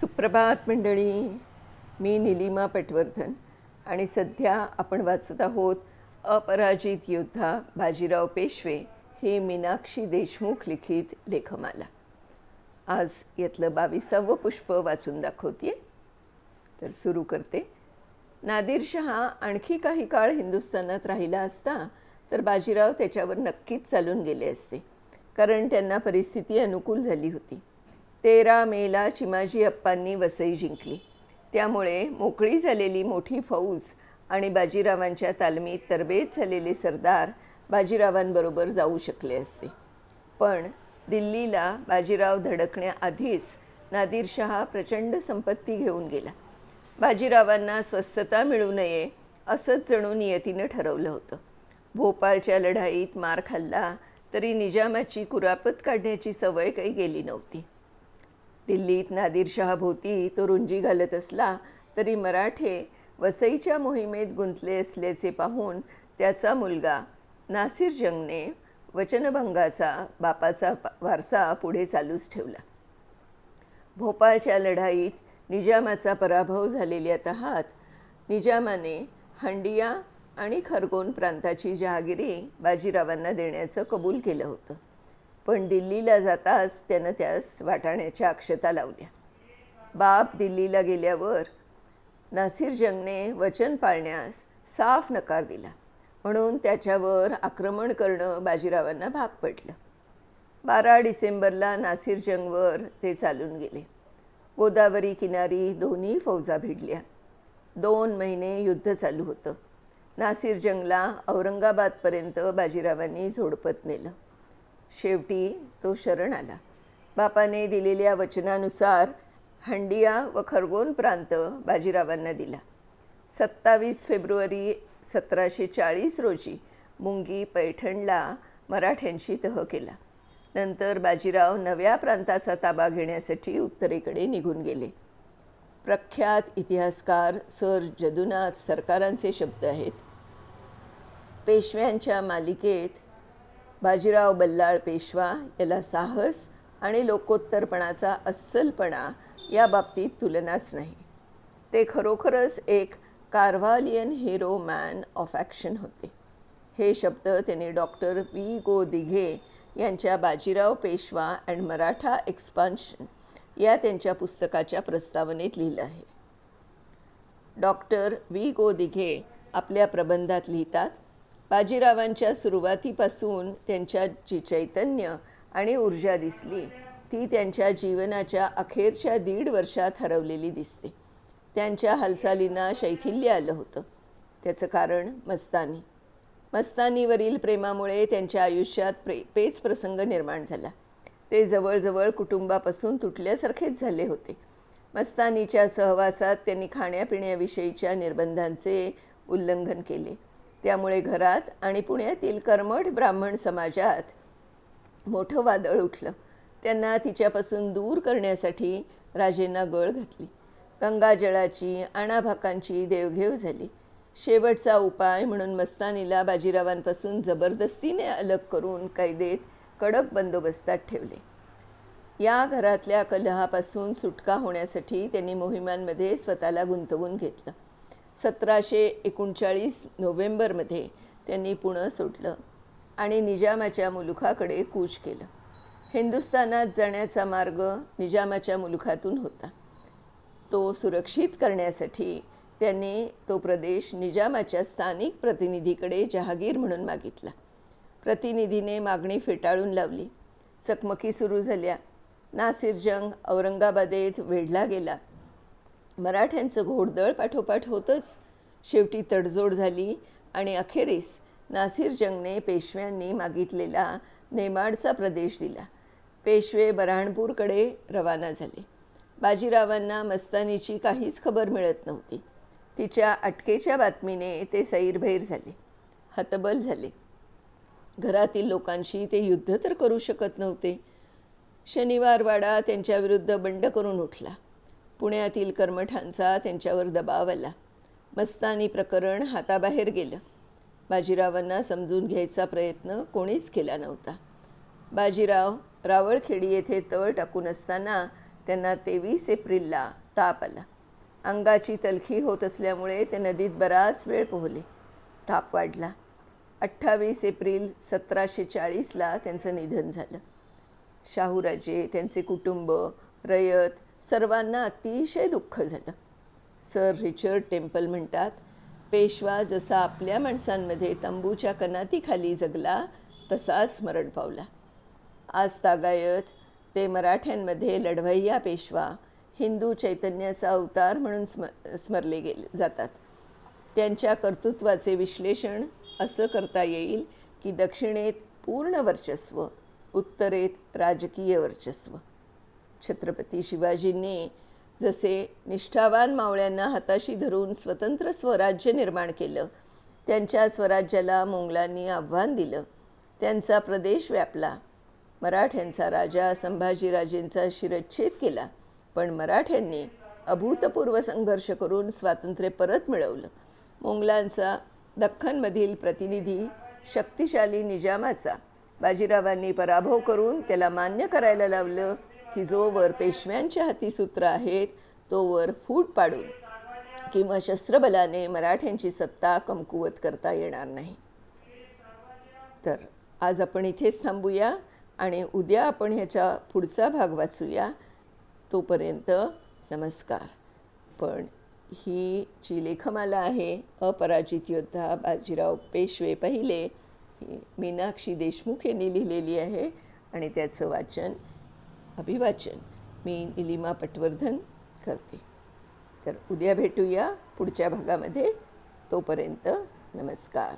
सुप्रभात मंडळी. मी निलिमा पटवर्धन आणि सध्या आपण वाचत आहोत अपराजित योद्धा बाजीराव पेशवे हे मीनाक्षी देशमुख लिखित लेखमाला. आज यातलं बावीसावं पुष्प वाचून दाखवते तर सुरू करते. नादिरशहा आणखी काही काळ हिंदुस्थानात राहिला असता तर बाजीराव त्याच्यावर नक्कीच चालून गेले असते कारण त्यांना परिस्थिती अनुकूल झाली होती. तेरा मेला चिमाजी अप्पांनी वसई जिंकली. त्यामुळे मोकळी झालेली मोठी फौज आणि बाजीरावांच्या तालमीत तरबेज झालेले सरदार बाजीरावांबरोबर जाऊ शकले असते. पण दिल्लीला बाजीराव धडकण्याआधीच नादिरशहा प्रचंड संपत्ती घेऊन गेला. बाजीरावांना स्वस्थता मिळू नये असंच जणू नियतीनं ठरवलं होतं. भोपाळच्या लढाईत मार खाल्ला तरी निजामाची कुरापत काढण्याची सवय काही गेली नव्हती. दिल्लीत नादिरशहाभोवती तो रुंजी घालत असला तरी मराठे वसईच्या मोहिमेत गुंतले असल्याचे पाहून त्याचा मुलगा नासिर जंगने वचनभंगाचा बापाचा वारसा पुढे चालूच ठेवला. भोपाळच्या लढाईत निजामाचा पराभव झालेल्या तहात निजामाने हंडिया आणि खरगोन प्रांताची जहागिरी बाजीरावांना देण्याचं कबूल केलं होतं. पण दिल्लीला जाताच त्यानं त्यास वाटाण्याच्या अक्षता लावल्या. बाप दिल्लीला गेल्यावर नासिर जंगने वचन पाळण्यास साफ नकार दिला. म्हणून त्याच्यावर आक्रमण करणं बाजीरावांना भाग पडलं. बारा डिसेंबरला नासिर जंगवर ते चालून गेले. गोदावरी किनारी दोन्ही फौजा भिडल्या. दोन महिने युद्ध चालू होतं. नासिर जंगला औरंगाबादपर्यंत बाजीरावांनी झोडपत नेलं. शेवटी तो शरण आला. बापाने दिलेल्या वचनानुसार हंडिया व खरगोन प्रांत बाजीरावांना दिला. सत्तावीस फेब्रुवारी सतराशे चाळीस रोजी मुंगी पैठणला मराठ्यांशी तह केला. नंतर बाजीराव नव्या प्रांताचा ताबा घेण्यासाठी उत्तरेकडे निघून गेले. प्रख्यात इतिहासकार सर जदुनाथ सरकारांचे शब्द आहेत. पेशव्यांच्या मालिकेत बाजीराव बल्लाळ पेशवा याला साहस आणि लोकोत्तरपणाचा अस्सलपणा या बाबतीत तुलनाच नाही. ते खरोखरच एक Carlylean hero man of action होते. हे शब्द त्यांनी डॉक्टर वी गो. दिघे यांच्या बाजीराव पेशवा अँड मराठा एक्सपान्शन या त्यांच्या पुस्तकाच्या प्रस्तावनेत लिहिलं आहे. डॉक्टर वी गो. दिघे आपल्या प्रबंधात लिहितात बाजीरावांच्या सुरुवातीपासून त्यांच्या जी चैतन्य आणि ऊर्जा दिसली ती त्यांच्या जीवनाच्या अखेरच्या दीड वर्षात हरवलेली दिसते. त्यांच्या हालचालींना शैथिल्य आलं होतं. त्याचं कारण मस्तानी. मस्तानीवरील प्रेमामुळे त्यांच्या आयुष्यात प्रे पेच प्रसंग निर्माण झाला. ते जवळजवळ कुटुंबापासून तुटल्यासारखेच झाले होते. मस्तानीच्या सहवासात त्यांनी खाण्यापिण्याविषयीच्या निर्बंधांचे उल्लंघन केले. त्यामुळे घरात आणि पुण्यातील कर्मठ ब्राह्मण समाजात मोठं वादळ उठलं. त्यांना तिच्यापासून दूर करण्यासाठी राजेंना गळ घातली. गंगाजळाची आणाभाकांची देवघेव झाली. शेवटचा उपाय म्हणून मस्तानीला बाजीरावांपासून जबरदस्तीने अलग करून कैदेत कडक बंदोबस्तात ठेवले. या घरातल्या कलहापासून सुटका होण्यासाठी त्यांनी मोहिमांमध्ये स्वतःला गुंतवून घेतलं. सतराशे एकोणचाळीस नोव्हेंबरमध्ये त्यांनी पुणं सोडलं आणि निजामाच्या मुलुखाकडे कूच केलं. हिंदुस्थानात जाण्याचा मार्ग निजामाच्या मुलुखातून होता. तो सुरक्षित करण्यासाठी त्यांनी तो प्रदेश निजामाच्या स्थानिक प्रतिनिधीकडे जहागीर म्हणून मागितला. प्रतिनिधीने मागणी फेटाळून लावली. चकमकी सुरू झाल्या. नासिर जंग औरंगाबादेत वेढला गेला. मराठ्यांचं घोडदळ पाठोपाठ होतंच. शेवटी तडजोड झाली आणि अखेरीस नासिर जंगने पेशव्यांनी मागितलेला नेमाडचा प्रदेश दिला. पेशवे बऱ्हाणपूरकडे रवाना झाले. बाजीरावांना मस्तानीची काहीच खबर मिळत नव्हती. तिच्या अटकेच्या बातमीने ते सैरभैर झाले हतबल झाले. घरातील लोकांशी ते युद्ध तर करू शकत नव्हते. शनिवारवाडा त्यांच्याविरुद्ध बंड करून उठला. पुण्यातील कर्मठांचा त्यांच्यावर दबाव आला. मस्तानी प्रकरण हाताबाहेर गेलं. बाजीरावांना समजून घ्यायचा प्रयत्न कोणीच केला नव्हता. बाजीराव रावळखेडी येथे तळ टाकून असताना त्यांना तेवीस एप्रिलला ताप आला. अंगाची तलखी होत असल्यामुळे ते नदीत बराच वेळ पोहले ताप वाढला. अठ्ठावीस एप्रिल सतराशे चाळीसला त्यांचं निधन झालं. शाहूराजे त्यांचे कुटुंब रयत सर्वांना अतिशय दुःख झालं. सर रिचर्ड टेम्पल म्हणतात पेशवा जसा आपल्या माणसांमध्ये तंबूच्या कनातीखाली जगला तसाच मरण पावला. आज तागायत ते मराठ्यांमध्ये लढवय्या पेशवा हिंदू चैतन्याचा अवतार म्हणून स्म स्मरले गेले जातात. त्यांच्या कर्तृत्वाचे विश्लेषण असं करता येईल की दक्षिणेत पूर्ण वर्चस्व उत्तरेत राजकीय वर्चस्व. छत्रपती शिवाजींनी जसे निष्ठावान मावळ्यांना हाताशी धरून स्वतंत्र स्वराज्य निर्माण केलं त्यांच्या स्वराज्याला मोंगलांनी आव्हान दिलं त्यांचा प्रदेश व्यापला. मराठ्यांचा राजा संभाजीराजेंचा शिरच्छेद केला पण मराठ्यांनी अभूतपूर्व संघर्ष करून स्वातंत्र्य परत मिळवलं. मोंगलांचा दख्खनमधील प्रतिनिधी शक्तिशाली निजामाचा बाजीरावांनी पराभव करून त्याला मान्य करायला लावलं की जोवर पेशव्यांच्या हाती सूत्र आहेत तोवर फूट पाडून किंवा शस्त्रबलाने मराठ्यांची सत्ता कमकुवत करता येणार नाही. तर आज आपण इथेच थांबूया आणि उद्या आपण ह्याचा पुढचा भाग वाचूया. तोपर्यंत नमस्कार. पण ही जी लेखमाला आहे अपराजित योद्धा बाजीराव पेशवे पहिले ही मीनाक्षी देशमुख यांनी लिहिलेली आहे आणि त्याचं वाचन अभिवाचन. मी निलिमा पटवर्धन करते. तर उद्या भेटूया पुढच्या भागामध्ये. तोपर्यंत नमस्कार.